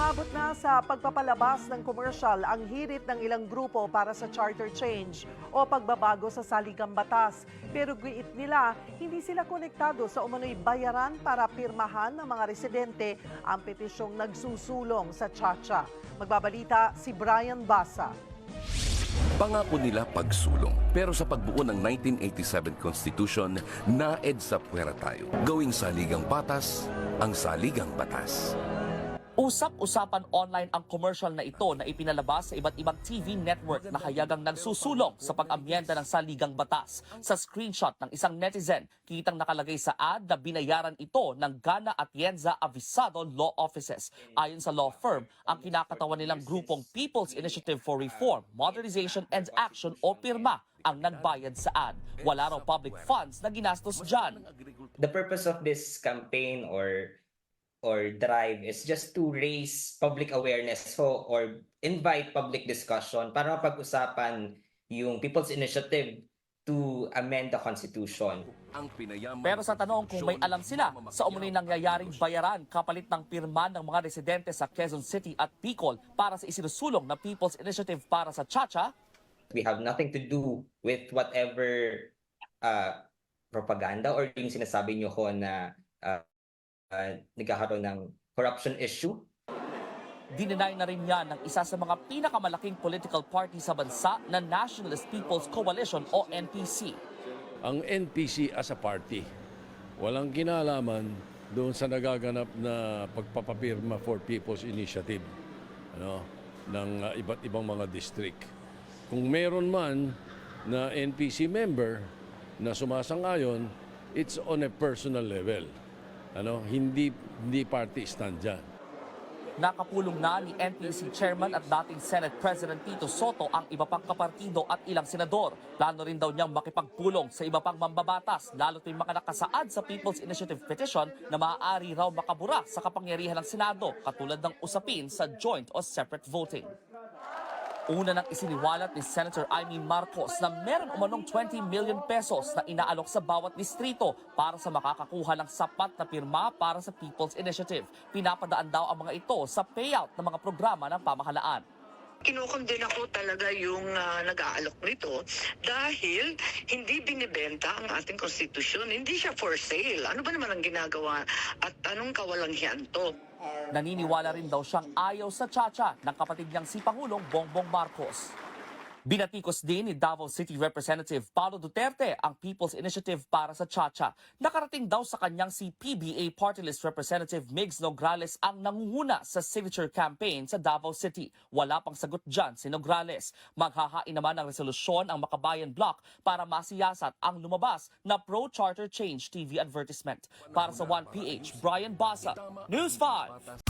Umabot na sa pagpapalabas ng commercial ang hirit ng ilang grupo para sa charter change o pagbabago sa saligang batas. Pero giit nila, hindi sila konektado sa umano'y bayaran para pirmahan ng mga residente ang petisyong nagsusulong sa Chacha. Magbabalita si Brian Basa. Pangako nila pagsulong. Pero sa pagbuo ng 1987 Constitution, naed sa puwera tayo. Gawing saligang batas, ang saligang batas. Usap-usapan online ang commercial na ito na ipinalabas sa iba't ibang TV network na hayagang nagsusulong sa pag-amyenda ng saligang batas. Sa screenshot ng isang netizen, kitang nakalagay sa ad na binayaran ito ng Gana Atienza Avisado Law Offices. Ayon sa law firm, ang kinakatawan nilang grupong People's Initiative for Reform, Modernization and Action o PIRMA ang nagbayad sa ad. Wala raw public funds na ginastos dyan. the purpose of this campaign or or drive is just to raise public awareness so or invite public discussion para mapag-usapan yung People's Initiative to amend the Constitution. Ang pinayaman Pero sa tanong kung may alam sila sa umunoy nangyayaring bayaran kapalit ng pirma ng mga residente sa Quezon City at Bicol para sa isinusulong na People's Initiative para sa Chacha, We have nothing to do with whatever uh, propaganda or yung sinasabi nyo ho na uh, uh, nagkakaroon ng corruption issue dininay na rin yan ng isa sa mga pinakamalaking political party sa bansa na Nationalist People's Coalition o NPC. ang NPC as a party. Walang kinalaman doon sa nagaganap na pagpapapirma for People's Initiative ano, ng uh, iba't ibang mga district. Kung meron man na NPC member na sumasang-ayon, it's on a personal level. Ano, hindi hindi party stand dyan. Nakapulong na ni NPC Chairman at dating Senate President Tito Soto ang iba pang kapartido at ilang senador. Plano rin daw niyang makipagpulong sa iba pang mambabatas, lalo't may mga nakasaad sa People's Initiative Petition na maaari raw makabura sa kapangyarihan ng Senado, katulad ng usapin sa joint o separate voting. Una nang isiniwalat ni Senator Amy Marcos na meron umanong 20 million pesos na inaalok sa bawat distrito para sa makakakuha ng sapat na pirma para sa People's Initiative. Pinapadaan daw ang mga ito sa payout ng mga programa ng pamahalaan. Kinukondena ko talaga yung ah, nag-aalok nito dahil hindi binibenta ang ating konstitusyon. Hindi siya for sale. Ano ba naman ang ginagawa at anong kawalanghyan to? Naniniwala rin daw siyang ayaw sa tsacha ng kapatid niyang si Pangulong Bongbong Marcos. Binatikos din ni Davao City Representative Paulo Duterte ang People's Initiative para sa Chacha. Nakarating daw sa kanyang si PBA Party List Representative Migs Nograles ang nangunguna sa signature campaign sa Davao City. Wala pang sagot dyan si Nograles. Maghahain naman ng resolusyon ang Makabayan Block para masiyasat ang lumabas na pro-charter change TV advertisement. Para sa 1PH, Brian Basa, News 5.